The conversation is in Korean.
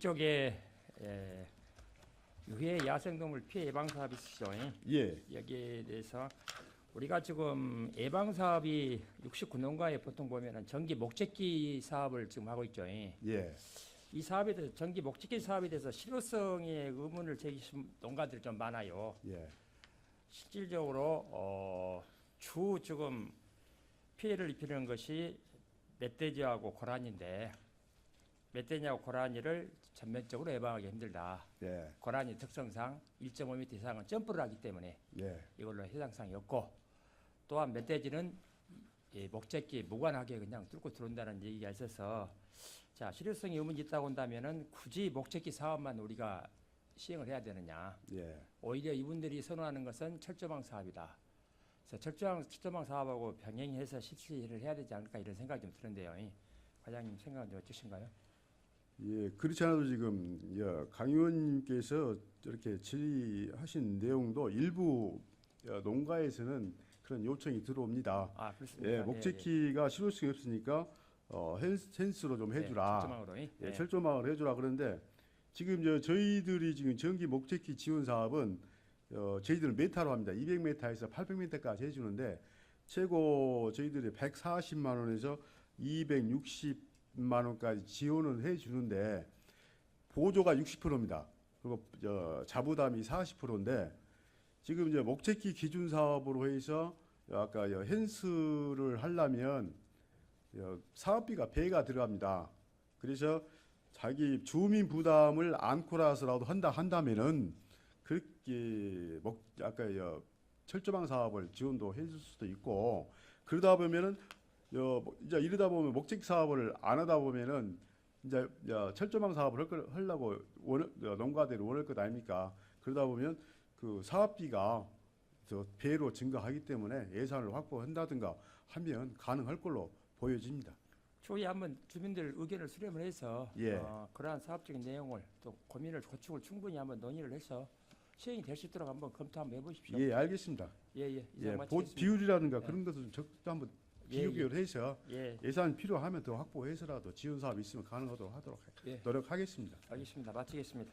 이쪽에 에, 유해 야생동물 피해 예방 사업이 있으시죠? 예, 여기에 대해서 우리가 지금 예방 사업이 69농가에 보통 보면은 전기 목재기 사업을 지금 하고 있죠. 예, 이 사업에 대해서 전기 목재기 사업에 대해서 실효성에 의문을 제기하신 농가들이 좀 많아요. 예, 실질적으로 어, 주 지금 피해를 입히는 것이 멧돼지하고 고라니인데 멧돼지하고 고라니를 전면적으로 예방하기 힘들다. 예, 고라니 특성상 1.5m 이상은 점프를 하기 때문에 예, 이걸로 해당상이 없고 또한 멧돼지는 이 목재기 무관하게 그냥 뚫고 들어온다는 얘기가 있어서 자 실효성이 의문이 있다고 한다면은 굳이 목재기 사업만 우리가 시행을 해야 되느냐 예, 오히려 이분들이 선호하는 것은 철조망 사업이다. 그래서 철조망, 철조망 사업하고 병행해서 실시를 해야 되지 않을까 이런 생각이 좀 드는데요. 이 과장님 생각은 좀 어떠신가요? 예. 그렇지 않아도 지금 예, 강 의원님께서 저렇게 질의하신 내용도 일부 어, 농가에서는 그런 요청이 들어옵니다. 아 그렇습니다. 예, 목재키가 실효성이 없으니까 어, 헨스, 헨스 로 좀 해주라. 철조망으로. 예, 예, 철조망을 해주라 그러는데 지금 저 저희들이 지금 전기 목재키 지원 사업은 어, 저희들은 메타로 합니다. 200m에서 800m까지 해주는데 최고 저희들이 140만 원에서 260 만 원까지 지원을 해주는데 보조가 60%입니다. 그리고 저 자부담이 40%인데 지금 이제 목재키 기준 사업으로 해서 아까 여 헨스를 하려면 여 사업비가 배가 들어갑니다. 그래서 자기 주민 부담을 안고라서라도 한다 한다면은 그렇게 목 아까 여 철조망 사업을 지원도 해줄 수도 있고 그러다 보면은 여 뭐, 이제 이러다 보면 목적 사업을 안 하다 보면은 이제 야, 철조망 사업을 할 걸, 하려고 원, 어, 농가들이 원할 것 아닙니까? 그러다 보면 그 사업비가 저 배로 증가하기 때문에 예산을 확보한다든가 하면 가능할 걸로 보여집니다. 초기 한번 주민들 의견을 수렴을 해서 예. 어, 그러한 사업적인 내용을 또 고민을 고충을 충분히 한번 논의를 해서 시행이 될 수 있도록 한번 검토 한번 해보십시오. 예, 알겠습니다. 예, 예. 예, 보. 비율이라든가 예. 그런 것을 적극 한번 예, 비교해서 예, 예산 필요하면 더 확보해서라도 지원 사업 있으면 가능하도록 하도록 예. 노력하겠습니다. 알겠습니다. 마치겠습니다.